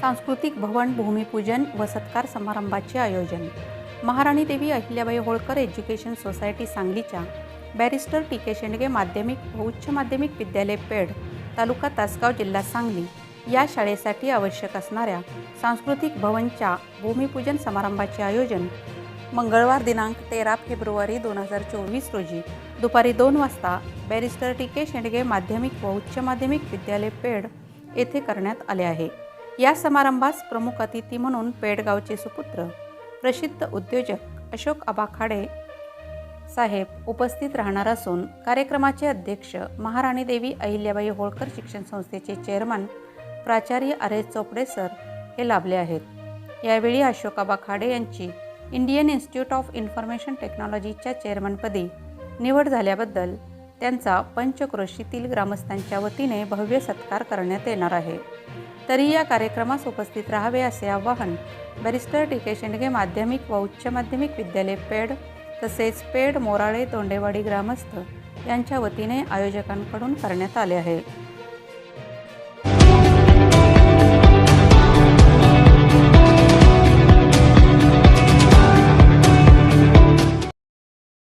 सांस्कृतिक भवन भूमिपूजन व सत्कार समारंभाचे आयोजन. महाराणी देवी अहिल्याबाई होळकर एज्युकेशन सोसायटी सांगलीच्या बॅरिस्टर टी के शेंडगे माध्यमिक व उच्च माध्यमिक विद्यालय पेड तालुका तासगाव जिल्हा सांगली या शाळेसाठी आवश्यक असणाऱ्या सांस्कृतिक भवनच्या भूमिपूजन समारंभाचे आयोजन मंगळवार दिनांक तेरा फेब्रुवारी दोन हजार चोवीस रोजी दुपारी दोन वाजता बॅरिस्टर टी के शेंडगे माध्यमिक व उच्च माध्यमिक विद्यालय पेड येथे करण्यात आले आहे. या समारंभास प्रमुख अतिथी म्हणून पेडगावचे सुपुत्र प्रसिद्ध उद्योजक अशोक आबाखाडे साहेब उपस्थित राहणार असून कार्यक्रमाचे अध्यक्ष महाराणी देवी अहिल्याबाई होळकर शिक्षण संस्थेचे चेअरमन प्राचार्य अरे चोपडे सर हे लाभले आहेत. यावेळी अशोक आबाखाडे यांची इंडियन इन्स्टिट्यूट ऑफ इन्फॉर्मेशन टेक्नॉलॉजीच्या चेअरमनपदी निवड झाल्याबद्दल त्यांचा पंचक्रोशीतील ग्रामस्थांच्या वतीने भव्य सत्कार करण्यात येणार आहे. तरी या कार्यक्रमास उपस्थित राहावे असे आवाहन बॅरिस्टर टी के शेंडगे माध्यमिक व उच्च माध्यमिक विद्यालय पेड तसेच पेड मोराळे तोंडेवाडी ग्रामस्थ यांच्या वतीने आयोजकांकडून करण्यात आले आहे.